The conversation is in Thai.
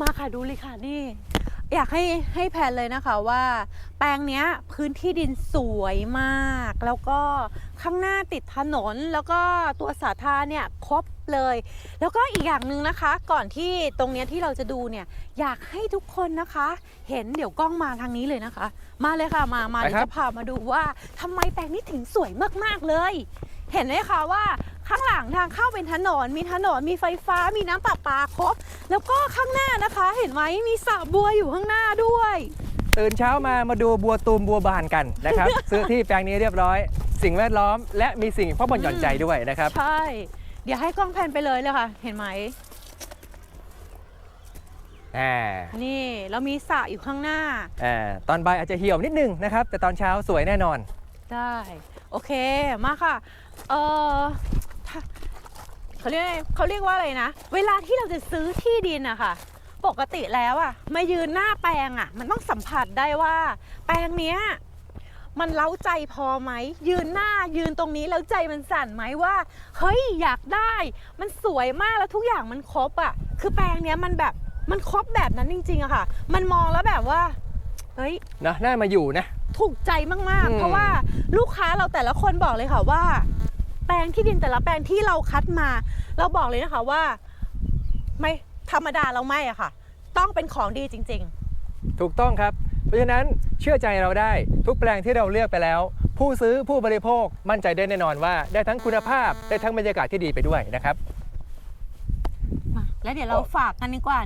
มาค่ะดูเลยค่ะนี่ อยากให้ให้แพนเลยนะคะว่า แปลงเนี้ยพื้นที่ดินสวยมาก แล้วก็ข้างหน้าติดถนนแล้วก็ตัวสาธารณะเนี่ยครบเลย แล้วก็อีกอย่างหนึ่งนะคะ ก่อนที่ตรงเนี้ยที่เราจะดูเนี่ยอยากให้ทุกคนนะคะ เห็นเดี๋ยวกล้องมาทางนี้เลยนะคะ มาเลยค่ะมามาไปเดี๋ยครัวบจะพามาดูว่าทำไมแปลงนี้ถึงสวยมากๆเลย เห็นไหมคะว่า ข้างหลังทางเข้าเป็นถนน มีถนน มีไฟฟ้า มีน้ำประปาครบ แล้วก็ข้างหน้านะคะ เห็นไหมมีสระบัวอยู่ข้างหน้าด้วย ตื่นเช้ามามาดูบัวตูมบัวบานกันนะครับ ซื้อที่แปลงนี้เรียบร้อย สิ่งแวดล้อม และมีสิ่งพักผ่อนหย่อนใจด้วยนะครับ ใช่ เดี๋ยวให้กล้องแพนไปเลยเลยค่ะ เห็นไหมอ่านี่แล้วมีสระอยู่ข้างหน้าอ่าตอนบ่ายอาจจะเหี่ยวนิดนึงนะครับ แต่ตอนเช้าสวยแน่นอน ได้ โอเค มาค่ะ เออถ้า เขาเรียกอะไรเขาเรียกว่าอะไรนะ เวลาที่เราจะซื้อที่ดินอะค่ะ ปกติแล้วอะมายืนหน้าแปลงอะมันต้องสัมผัสได้ว่า แปลงเนี้ยมันเล้าใจพอไหม ยืนหน้ายืนตรงนี้แล้วใจมันสั่นไหมว่า เฮ้ยอยากได้ มันสวยมากแล้วทุกอย่างมันครบอะคือแปลงเนี้ยมันแบบมันครบแบบนั้นจริงๆอะค่ะ มันมองแล้วแบบว่าเฮ้ยนะน่ามาอยู่นะ ถูกใจมากอืๆมเพราะว่าลูกค้าเราแต่ละคนบอกเลยค่ะว่า แปลงที่ดินแต่ละแปลงที่เราคัดมา เราบอกเลยนะคะว่า ไม่ธรรมดาเราไม่อะค่ะ ต้องเป็นของดีจริง ถูกต้องครับ เพราะฉะนั้นเชื่อใจเราได้ทุกแปลงที่เราเลือกไปแล้ว ผู้ซื้อผู้บริโภคมั่นใจได้แน่นอนว่า ได้ทั้งคุณภาพได้ทั้งบรรยากาศที่ดีไปด้วยนะครับ ๆ มา แล้วเดี๋ยวเราฝากกันดีกว่า